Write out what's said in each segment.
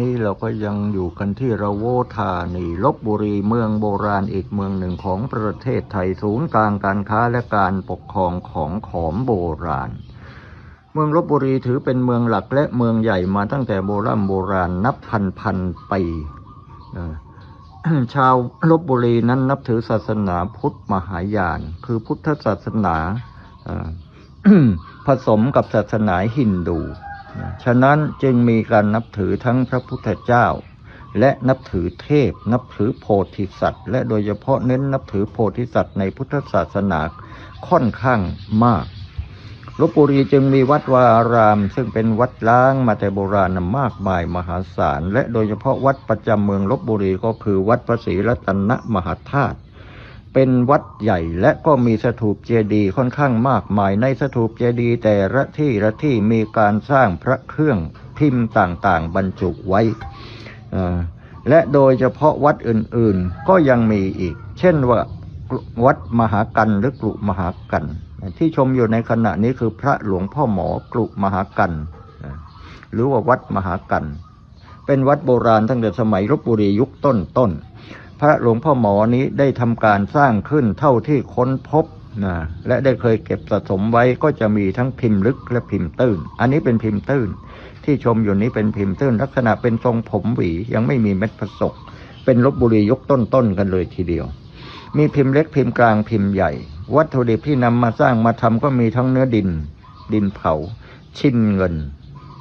นี้เราก็ยังอยู่กันที่ระโวธานีลบบุรีเมืองโบราณอีกเมืองหนึ่งของประเทศไทยศูนย์กลางการค้าและการปกครองของขอมโบราณ เมืองลบบุรีถือเป็นเมืองหลักและเมืองใหญ่มาตั้งแต่โบราณโบราณนับพันพันปีชาวลบบุรีนั้นนับถือศาสนาพุทธมหายาน คือพุทธศาสนาผสมกับศาสนาฮินดู ฉะนั้นจึงมีการนับถือทั้งพระพุทธเจ้า และนับถือเทพ นับถือโพธิสัตว์ และโดยเฉพาะเน้นนับถือโพธิสัตว์ในพุทธศาสนาค่อนข้างมากลบบุรีจึงมีวัดวาอาราม ซึ่งเป็นวัดล้างมาแต่โบราณมากมายมหาศาล และโดยเฉพาะวัดประจำเมืองลบบุรีก็คือวัดพระศรีรัตนมหาธาตุ เป็นวัดใหญ่และก็มีสถูปเจดีย์ค่อนข้างมากมายในสถูปเจดีย์แต่ละที่ละที่มีการสร้างพระเครื่องพิมพ์ต่างๆ บรรจุไว้ และโดยเฉพาะวัดอื่นๆก็ยังมีอีก เช่นว่าวัดมหากันหรือกลุมหากัน ที่ชมอยู่ในขณะนี้คือพระหลวงพ่อหมอกลุมหากัน หรือว่าวัดมหากัน เป็นวัดโบราณตั้งแต่สมัยรบบุรียุคต้นต้นๆ พระหลวงพ่อหมอนี้ได้ทำการสร้างขึ้นเท่าที่ค้นพบนะและได้เคยเก็บสะสมไว้ก็จะมีทั้งพิมพ์ลึกและพิมพ์ตื้น อันนี้เป็นพิมพ์ตื้น ที่ชมอยู่นี้เป็นพิมพ์ตื้น ลักษณะเป็นทรงผมหวียังไม่มีเม็ดผสกเป็นลบบุรียุคต้นๆกันเลยทีเดียว มีพิมพ์เล็กพิมพ์กลางพิมพ์ใหญ่ วัตถุดิบที่นำมาสร้างมาทำก็มีทั้งเนื้อดิน ดินเผา ชิ้นเงิน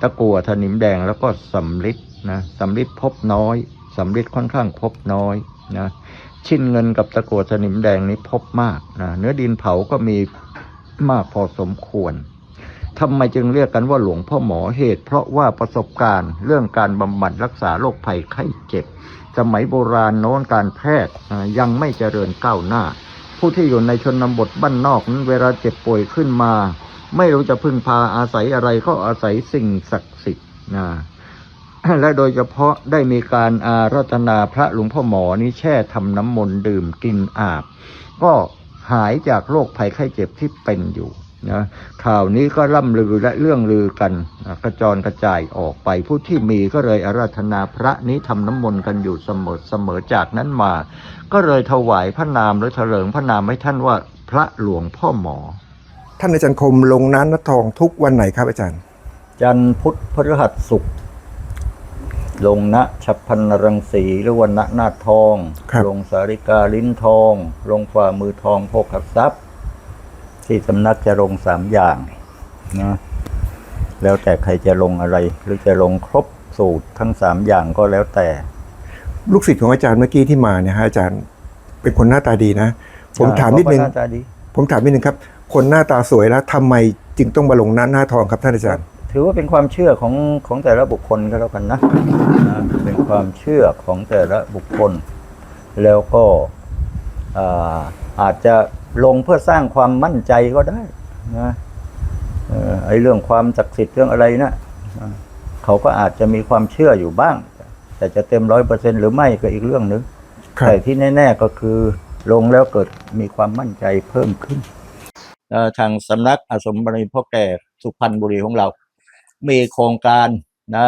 ตะกัวถนิมแดงแล้วก็สำลิดนะสำลิดพบน้อยสำลิดค่อนข้างพบน้อย นะชิ้นเงินกับตะกัวถนิมแดงนี้พบมากนะเนื้อดินเผาก็มีมากพอสมควรทำไมจึงเรียกกันว่าหลวงพ่อหมอเหตุ เพราะว่าประสบการณ์เรื่องการบำบัดรักษาโรคภัยไข้เจ็บ สมัยโบราณโน้นการแพทย์ยังไม่เจริญก้าวหน้า ผู้ที่อยู่ในชนบทบ้านนอกนั้นเวลาเจ็บป่วยขึ้นมา ไม่รู้จะพึ่งพาอาศัยอะไรก็อาศัยสิ่งศักดิ์สิทธิ์นะ และโดยเฉพาะได้มีการอารัธนาพระหลวงพ่อหมอนี้แช่ทำน้ำมนต์ดื่มกินอาบ ก็หายจากโรคภัยไข้เจ็บที่เป็นอยู่นะข่าวนี้ก็ล่ำลือและเรื่องลือกันนะกระจรกระจายออกไป ผู้ที่มีก็เลยอาราธนาพระนี้ทำน้ำมนต์กันอยู่เสมอเสมอจากนั้นมา ก็เลยถวายพระนามหรือเถลิงพระนามให้ท่านว่าพระหลวงพ่อหมอ ท่านอาจารย์คมลงน้ำนัดทองทุกวันไหนครับอาจารย์ จันทร์พุธพฤหัสศุกร์ ลงณฉับพันนรังสีหรือวันณนาถทองครับลงสาริกาลิ้นทอง ลงฝ่ามือทองโภคทรัพย์ ที่สำนักจะลงสามอย่างนะแล้วแต่ใครจะลงอะไร หรือจะลงครบสูตรทั้งสามอย่างก็แล้วแต่ ลูกศิษย์ของอาจารย์เมื่อกี้ที่มาเนี่ยฮะอาจารย์เป็นคนหน้าตาดีนะ ผมถามนิดนึงเขก็หน้าตาดีผมถามนิดนึงครับ คนหน้าตาสวยแล้วทำไมจึงต้องมาลงหน้าหน้าทองครับท่านอาจารย์ ถือว่าเป็นความเชื่อของของแต่ละบุคคลก็แล้วกันนะนะเป็นความเชื่อของแต่ละบุคคล แล้วก็อ่าอาจจะลงเพื่อสร้างความมั่นใจก็ได้นะเอ่อไอ้เรื่องความศักดิ์สิทธิ์เรื่องอะไรนะอ่าเขาก็อาจจะมีความเชื่ออยู่บ้าง แต่จะเต็มร้อยเปอร์เซ็นหรือไม่ก็อีกเรื่องหนึ่งครับแต่ที่แน่ ๆก็คือลงแล้วเกิดมีความมั่นใจเพิ่มขึ้นเอ่อทางสำนักอาสมบริพ่อแก่สุพรรณบุรีของเรา มีโครงการนะ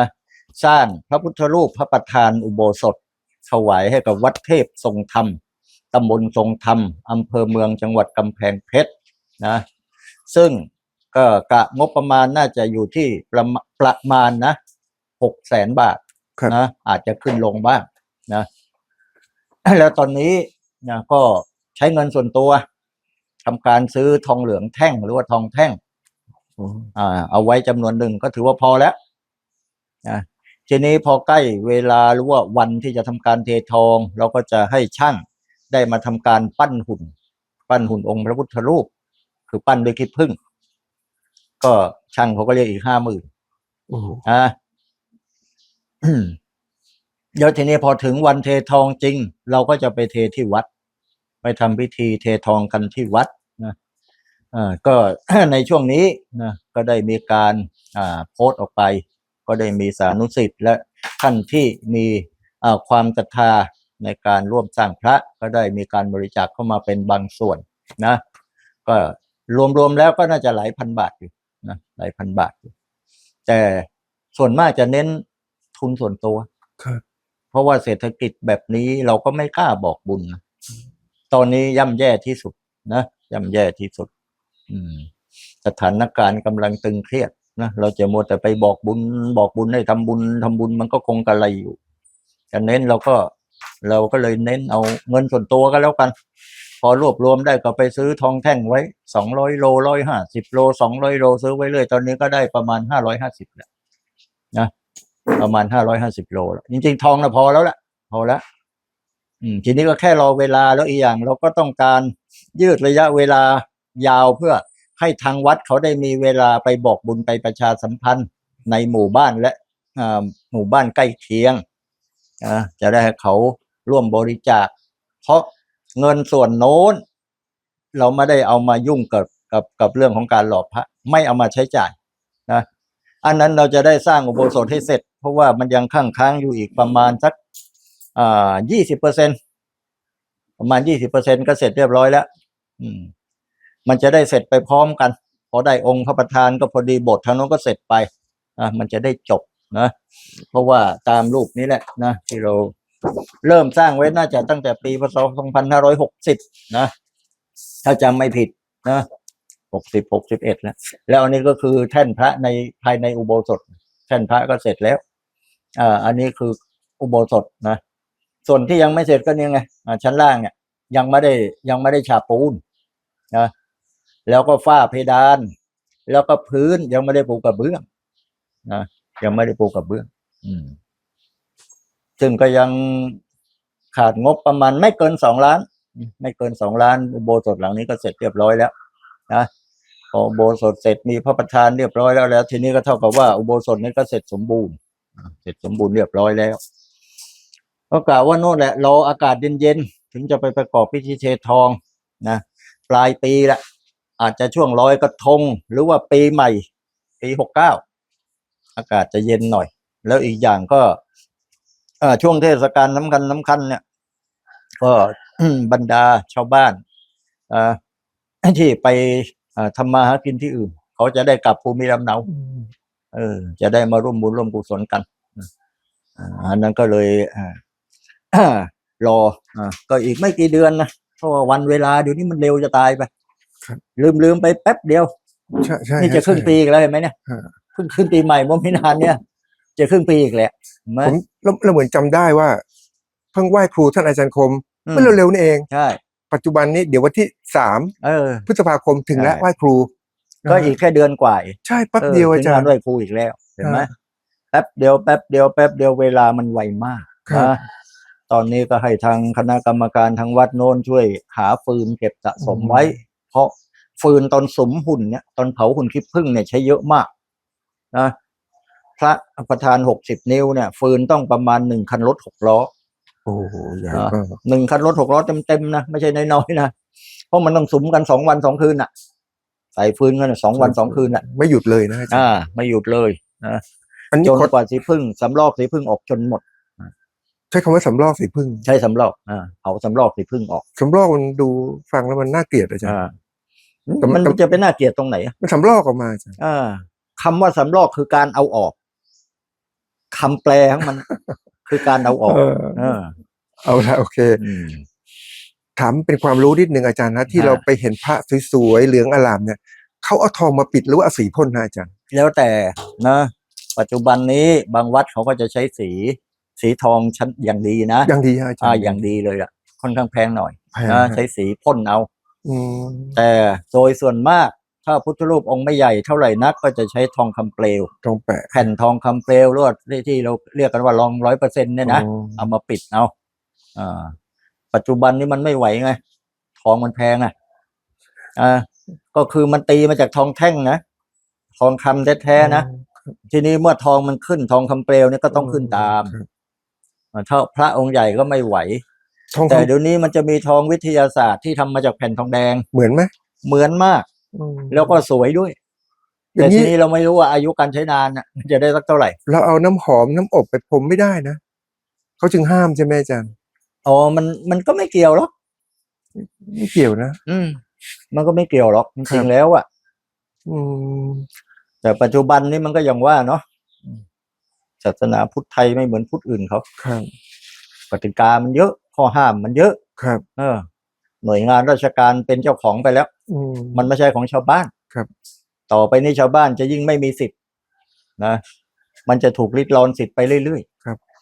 สร้างพระพุทธรูปพระประธานอุโบสถถวายให้กับวัดเทพทรงธรรมตำบลทรงธรรมอำเภอเมืองจังหวัดกำแพงเพชรนะซึ่งก็กะงบประมาณน่าจะอยู่ที่ประมาประมาณนะหกแสนบาทครับนะอาจจะขึ้นลงบ้างนะแล้วตอนนี้นะก็ใช้เงินส่วนตัวทำการซื้อทองเหลืองแท่งหรือว่าทองแท่ง อ่า เอาไว้จำนวนหนึ่งก็ถือว่าพอแล้วนะทีนี้พอใกล้เวลาหรือว่าวันที่จะทำการเททอง เราก็จะให้ช่างได้มาทำการปั้นหุ่น ปั้นหุ่นองค์พระพุทธรูป คือปั้นด้วยขี้ผึ้งก็ช่างเขาก็เรียกอีกห้าหมื่นอะเดี๋ยวทีนี้พอถึงวันเททองจริง เราก็จะไปเทที่วัด ไปทำพิธีเททองกันที่วัดนะอ่า ก็ในช่วงนี้นะก็ได้มีการอ่าโพสต์ออกไป ก็ได้มีสานุสิทธิ์และท่านที่มีอ่าความศรัทธาในการร่วมสร้างพระก็ได้มีการบริจาคเข้ามาเป็นบางส่วนนะก็รวมๆแล้วก็น่าจะหลายพันบาทอยู่นะหลายพันบาทอยู่แต่ส่วนมากจะเน้นทุนส่วนตัวครับเพราะว่าเศรษฐกิจแบบนี้เราก็ไม่กล้าบอกบุญนะตอนนี้ย่ำแย่ที่สุดนะย่ำแย่ที่สุดอืม สถานการณ์กำลังตึงเครียดนะเราจะมัวแต่ไปบอกบุญ บอกบุญให้ทำบุญทำบุญมันก็คงกระไรอยู่จะเน้นเราก็เราก็เลยเน้นเอาเงินส่วนตัวก็แล้วกัน พอรวบรวมได้ก็ไปซื้อทองแท่งไว้สองร้อยโลร้อยห้าสิบโลสองร้อยโลซื้อไว้เลย ตอนนี้ก็ได้ประมาณห้าร้อยห้าสิบแล้วนะประมาณห้าร้อยห้าสิบโลแล้วจริง ๆ ทองนะพอแล้วละพอแล้วอืมทีนี้ก็แค่รอเวลาแล้วอีกอย่างเราก็ต้องการยืดระยะเวลา ยาวเพื่อให้ทางวัดเขาได้มีเวลาไปบอกบุญไปประชาสัมพันธ์ในหมู่บ้านและหมู่บ้านใกล้เคียงจะได้ให้เขาร่วมบริจาค เพราะเงินส่วนโน้น เราไม่ได้เอามายุ่งกับกับกับเรื่องของการหลอกพระไม่เอามาใช้จ่ายนะอันนั้นเราจะได้สร้างอุโบสถให้เสร็จ เพราะว่ามันยังค้างค้างอยู่อีกประมาณสักอ่ายี่สิบเปอร์เซ็นประมาณยี่สิบเปอร์เซ็นก็เสร็จเรียบร้อยแล้ว อืม มันจะได้เสร็จไปพร้อมกัน พอได้องค์พระประธานก็พอดีบททางโน้นก็เสร็จไปอะมันจะได้จบนะเพราะว่าตามรูปนี้แหละนะที่เราเริ่มสร้างไว้น่าจะตั้งแต่ปีพศ2560 นะ ถ้าจำไม่ผิดนะ60 61 แล้ว แล้วอันนี้ก็คือแท่นพระในภายในอุโบสถ แท่นพระก็เสร็จแล้วอ่าอันนี้คืออุโบสถนะ ส่วนที่ยังไม่เสร็จก็เนี่ยไงอ่าชั้นล่างเนี่ยยังไม่ได้ยังไม่ได้ฉาบปูนนะ แล้วก็ฝ้าเพดาน แล้วก็พื้นยังไม่ได้ปูกระเบื้องนะยังไม่ได้ปูกระเบื้อง อืม ซึ่งก็ยังขาดงบประมาณไม่เกินสองล้าน ไม่เกินสองล้านโบสถหลังนี้ก็เสร็จเรียบร้อยแล้วนะพอโบสถเสร็จมีพระประธานเรียบร้อยแล้วแล้ว ทีนี้ก็เท่ากับว่าอุโบสถนี้ก็เสร็จสมบูรณ์เสร็จสมบูรณ์เรียบร้อยแล้วก็กล่าวว่าโน่นแหละรออากาศเย็นๆถึงจะไปประกอบพิธีเททองนะปลายปีละ อาจจะช่วงลอยกระทง หรือว่าปีใหม่ ปีหกเก้าอากาศจะเย็นหน่อย แล้วอีกอย่างก็ช่วงเทศกาลสำคัญสำคัญเนี่ย ก็บรรดาชาวบ้านที่ไปทำมาหากินที่อื่น เขาจะได้กลับภูมิลำเนาเออ จะได้มาร่วมบุญร่วมกุศลกันอันนั้นก็เลยรออก็อีกไม่กี่เดือนนะเพราะว่าวันเวลาเดี๋ยวนี้มันเร็วจะตายไป ลืมลืมไปแป๊บเดียวใช่ใช่นี่จะฮครึ่งใช่ปีอีกแล้วเห็นไหมเนี่ยฮะเพิ่งขึ้นปีใหม่เมื่อไม่นานเนี่ย จะครึ่งปีอีกแหละเห็นไหมผมเราเราเหมือนจำได้ว่า เพิ่งไหว้ครูท่านอาจารย์คมอืมเมื่อเร็วๆนี่เองใช่ปัจจุบันนี้เดี๋ยววันที่สามเออพฤษภาคมถึงแล้วใช่ไหว้ครู ก็อีกแค่เดือนกว่าเองใช่แป๊บเดียวอาจารถึงย์งนไหว้ครูอีกแล้วเห็นไหมอ่าแป๊บเดียวแป๊บเดียวแป๊บเดียวเวลามันไวมากครับนะตอนนี้ก็ให้ทางคณะกรรมการทางวัดโน้นช่วยหาฟืนเก็บสะสมไว้ เพราะฟืนตอนสมหุ่นเนี่ยตอนเผาหุ่นขี้ผึ้งเนี่ยใช้เยอะมากนะพระประธานหกสิบนิ้วเนี่ย ฟืนต้องประมาณหนึ่งคันรถหกล้อโอ้โหใหญ่อ่ามากหนึ่งคันรถหกล้อเต็มๆนะไม่ใช่น้อยๆนะเพราะมันต้องสุมกันสองวันสองคืนอะ ใส่ฟืนกันน่ะสองวันสองคืนอะ ไม่หยุดเลยนะอาจารอ่าย์ไม่หยุดเลยนะอันนี้จนขอกว่าสีพึ่งสำลอกสีพึ่งออกจนหมดใช้คำว่าสำลอกสีพึ่ง ใช้สำลอกอ่าเอาสำลอกสีพึ่งออกสำลอกมันดูฟังแล้วมันน่าเกลียดอาจารย์อ่าแต่ มันมันจะเป็นน่าเกลียดตรงไหนอะมันสำลอกออกมาอาจารย์อ่าคำว่าสำลอกคือการเอาออกคำแปลของมัน คือการเอาออกเออเออเอาละโอเคอืมถามเป็นความรู้นิดนึงอาจารย์นะที่อ่าเราไปเห็นพระสวยๆเหลืองอลามเนี่ยเขาเอาทองมาปิดหรือว่าเอาสีพ่นนะอาจารย์ แล้วแต่นะ ปัจจุบันนี้บางวัดเขาก็จะใช้สี สีทองชั้นอย่างดีนะยังดีฮะอาจารอ่าย์อย่างดีเลยล่ะค่อนข้างแพงหน่อยแพงนะฮะใช้สีพ่นเอา อืมแต่โดยส่วนมากถ้าพุทธรูปองค์ไม่ใหญ่เท่าไหร่นักก็จะใช้ทองคำเปลว ทองแปะ แผ่นทองคำเปลวหรือว่าที่ที่เราเรียกกันว่าลองร้อยเปอร์เซ็นต์เนี่ยนะอ๋อเอามาปิดเอาอ่าปัจจุบันนี้มันไม่ไหวไง ทองมันแพงอะอ่าก็คือมันตีมาจากทองแท่งนะ ทองคำแท้ๆนะ ทีนี้เมื่อทองมันขึ้นทองคำเปลวเนี่ยก็ต้องขึ้นตาม ครับ อ่าถ้าพระองค์ใหญ่ก็ไม่ไหว ทองแต่คำเดี๋ยวนี้มันจะมีทองวิทยาศาสตร์ที่ทำมาจากแผ่นทองแดงเหมือนไหมเหมือนมากอืมแล้วก็สวยด้วยอย่าแต่งนี้ทีนี้เราไม่รู้ว่าอายุการใช้นานน่ะมันจะได้สักเท่าไหร่ เราเอาน้ำหอมน้ำอบไปพรมไม่ได้นะเขาจึงห้ามใช่ไหมอาจารย์อ๋อมันมันก็ไม่เกี่ยวหรอกไม่เกี่ยวนะอืม มันก็ไม่เกี่ยวหรอกจครัริบงๆแล้วอะอืม แต่ปัจจุบันนี้มันก็อย่างว่าเนาะศาสนาพุทธไทยไม่เหมือนพุทธอื่นเขาครับกติกามันเยอะ ข้อห้ามมันเยอะ ครับ เออ หน่วยงานราชการเป็นเจ้าของไปแล้ว อืม มันไม่ใช่ของชาวบ้านครับ ต่อไปนี้ชาวบ้านจะยิ่งไม่มีสิทธิ์นะ มันจะถูกริดรอนสิทธิ์ไปเรื่อย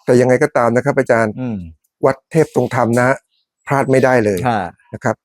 แต่ยังไงก็ตามนะครับอาจารย์ ๆ อืมวัดเทพตรงธรรมนะพลาดไม่ได้เลยค่ะ นะครับ